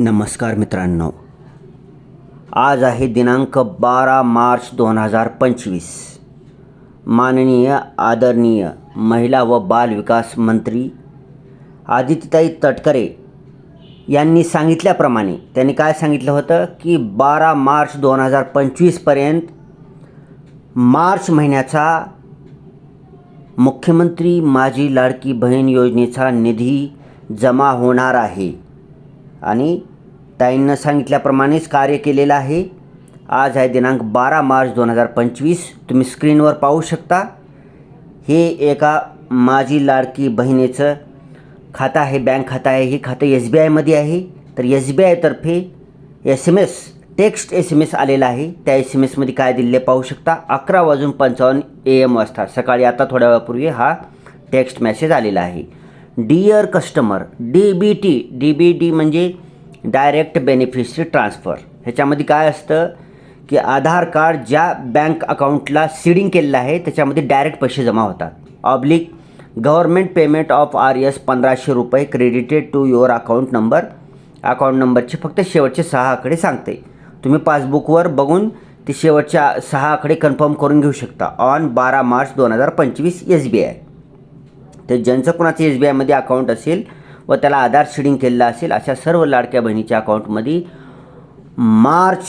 नमस्कार मित्रांनो. आज आहे दिनांक बारा मार्च दोन हजार पंचवीस. माननीय आदरणीय महिला व बाल विकास मंत्री आदित्यताई तटकरे यांनी सांगितल्याप्रमाणे त्यांनी काय सांगितलं होतं की बारा मार्च दोन हजार पंचवीसपर्यंत मार्च महिन्याचा मुख्यमंत्री माझी लाडकी बहीण योजनेचा निधी जमा होणार आहे. आणि ताईंनं सांगितल्याप्रमाणेच कार्य केलेलं आहे. आज आहे दिनांक बारा मार्च दोन हजार पंचवीस. तुम्ही स्क्रीनवर पाहू शकता. हे एका माझी लाडकी बहिणीचं खातं आहे बँक खातं आहे. हे खातं एस बी आयमध्ये आहे. तर S B आयतर्फे S M S text S M S आलेला आहे. त्या एस एम एसमध्ये काय दिलेले पाहू शकता. अकरा वाजून पंचावन्न ए एम वाजता. सकाळी आता थोड्या वेळापूर्वी हा टेक्स्ट मेसेज आलेला आहे. Dear customer D B T D B T म्हणजे डायरेक्ट बेनिफिशरी ट्रान्सफर ह्याच्यामध्ये काय असतं की आधार कार्ड ज्या बँक अकाउंटला सीडिंग केलेलं आहे त्याच्यामध्ये डायरेक्ट पैसे जमा होतात. Oblique government payment of R S पंधराशे रुपये credited to your account number account नंबरचे फक्त शेवटचे सहा आकडे सांगते. तुम्ही पासबुकवर बघून ते शेवटच्या सहा आकडे कन्फर्म करून घेऊ शकता. ऑन बारा मार्च दोन हजार पंचवीस एस बी आय तर ज्यांचं कोणाचं एस बी आयमध्ये अकाउंट असेल व त्याला आधार शेडिंग केलेलं असेल अशा सर्व लाडक्या बहिणीच्या अकाउंटमध्ये मार्च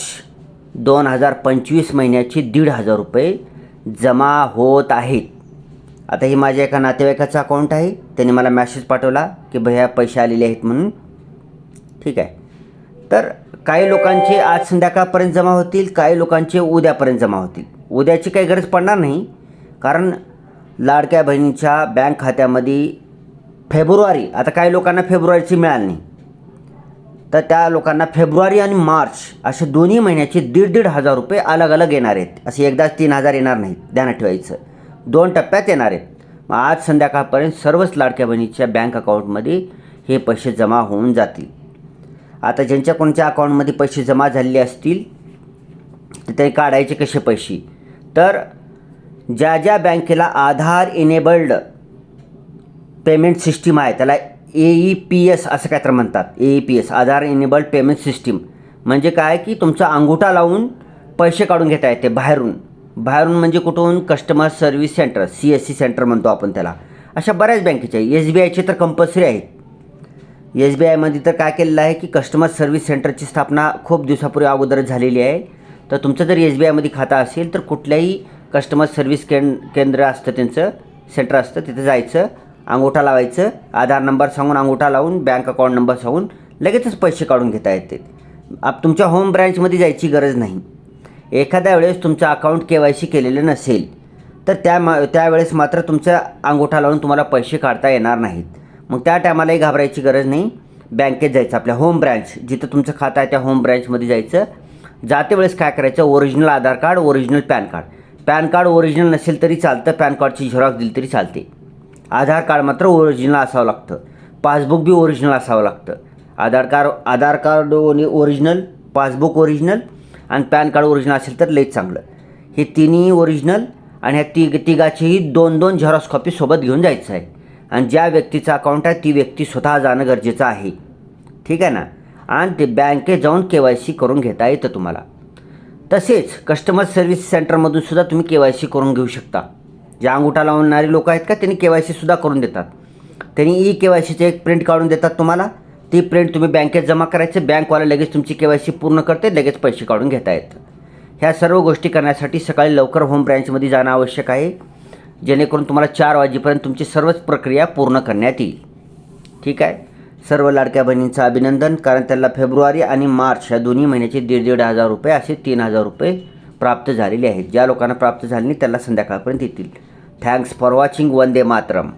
दोन हजार पंचवीस महिन्याचे दीड हजार रुपये जमा होत आहेत. आता ही माझ्या एका नातेवाईकाचं अकाउंट आहे. त्याने मला मॅसेज पाठवला की भैया पैसे आलेले आहेत म्हणून. ठीक आहे. तर काही लोकांचे आज संध्याकाळपर्यंत जमा होतील काही लोकांचे उद्यापर्यंत जमा होतील. उद्याची काही गरज पडणार नाही. कारण लाडक्या बहिणीच्या बँक खात्यामध्ये फेब्रुवारी आता काही लोकांना फेब्रुवारीची मिळाली नाही. तर त्या लोकांना फेब्रुवारी आणि मार्च असे दोन्ही महिन्याचे दीड दीड हजार रुपये अलग अलग येणार आहेत. असे एकदाच तीन हजार येणार नाहीत ध्यानात ठेवायचं. दोन टप्प्यात येणार आहेत. मग आज संध्याकाळपर्यंत सर्वच लाडक्या बहिणीच्या बँक अकाउंटमध्ये हे पैसे जमा होऊन जातील. आता ज्यांच्या कोणत्या अकाउंटमध्ये पैसे जमा झालेले असतील ते काढायचे कसे पैसे? तर ज्या ज्या बँकेला आधार इनेबल्ड पेमेंट सिस्टीम आहे त्याला ए ई पी एस असं काय तर म्हणतात. A E P S Aadhaar enabled payment system म्हणजे काय? की तुमचा अंगुठा लावून पैसे काढून घेता येते बाहेरून. बाहेरून म्हणजे कुठून? Customer service centre C S C centre म्हणतो आपण त्याला. अशा बऱ्याच बँकेच्या एस बी आयचे तर कंपल्सरी आहेत. एस बी आयमध्ये तर काय केलेलं आहे की कस्टमर सर्व्हिस सेंटरची स्थापना खूप दिवसापूर्वी अगोदर झालेली आहे. तर तुमचं जर एस बी आयमध्ये खातं असेल तर कुठल्याही कस्टमर सर्व्हिस केंद केंद्र असतं त्यांचं सेंटर असतं तिथे जायचं अंगोठा लावायचं आधार नंबर सांगून अंगोठा लावून बँक अकाउंट नंबर सांगून लगेचच पैसे काढून घेता येते. आप तुमच्या होम ब्रँचमध्ये जायची गरज नाही. एखाद्या वेळेस तुमचं अकाउंट के वाय सी केलेलं नसेल तर त्या मा त्यावेळेस मात्र तुमचा अंगोठा लावून तुम्हाला पैसे काढता येणार नाहीत. मग त्या टायमालाही घाबरायची गरज नाही. बँकेत जायचं आपल्या होम ब्रँच जिथं तुमचं खातं आहे त्या होम ब्रँचमध्ये जायचं. जाते वेळेस काय करायचं? Original Aadhaar card original PAN card PAN card original नसेल तरी चालतं पॅन कार्डची झेरॉक्स दिली तरी चालते. आधार कार्ड मात्र ओरिजिनल असावं लागतं. पासबुक बी ओरिजिनल असावं लागतं. Aadhaar card Aadhaar card original passbook original आणि पॅन कार्ड ओरिजिनल असेल तर लईच चांगलं. हे तिन्ही ओरिजिनल आणि ह्या तिघ तिघाचीही दोन दोन झेरॉक्स कॉपी सोबत घेऊन जायचं आहे. आणि ज्या व्यक्तीचं अकाउंट आहे ती व्यक्ती स्वतः जाणं गरजेचं आहे. ठीक आहे ना? आणि ते बँकेत जाऊन के वाय सी करून घेता येतं तुम्हाला. तसेच कस्टमर सर्व्हिस सेंटरमधून सुद्धा तुम्ही के वाय सी करून घेऊ शकता. जे अंगुठा लावणारे लोक आहेत का त्यांनी के वाय सीसुद्धा करून देतात. त्यांनी ई के वाय सीचे एक प्रिंट काढून देतात तुम्हाला. ती प्रिंट तुम्ही बँकेत जमा करायचे बँकवाला लगेच तुमची के वाय सी पूर्ण करते लगेच पैसे काढून घेता येत ह्या सर्व गोष्टी करण्यासाठी सकाळी लवकर होम ब्रँचमध्ये जाणं आवश्यक आहे. जेणेकरून तुम्हाला चार वाजेपर्यंत तुमची सर्वच प्रक्रिया पूर्ण करण्यात येईल. ठीक आहे? सर्व लाडक्या बहिणींचं अभिनंदन कारण त्यांना फेब्रुवारी आणि मार्च या दोन्ही महिन्याचे दीड दीड हजार रुपये असे तीन हजार रुपये प्राप्त झालेले आहेत. ज्या लोकांना प्राप्त झाले नाही त्यांना संध्याकाळपर्यंत येतील. Thanks for watching Vande Mataram.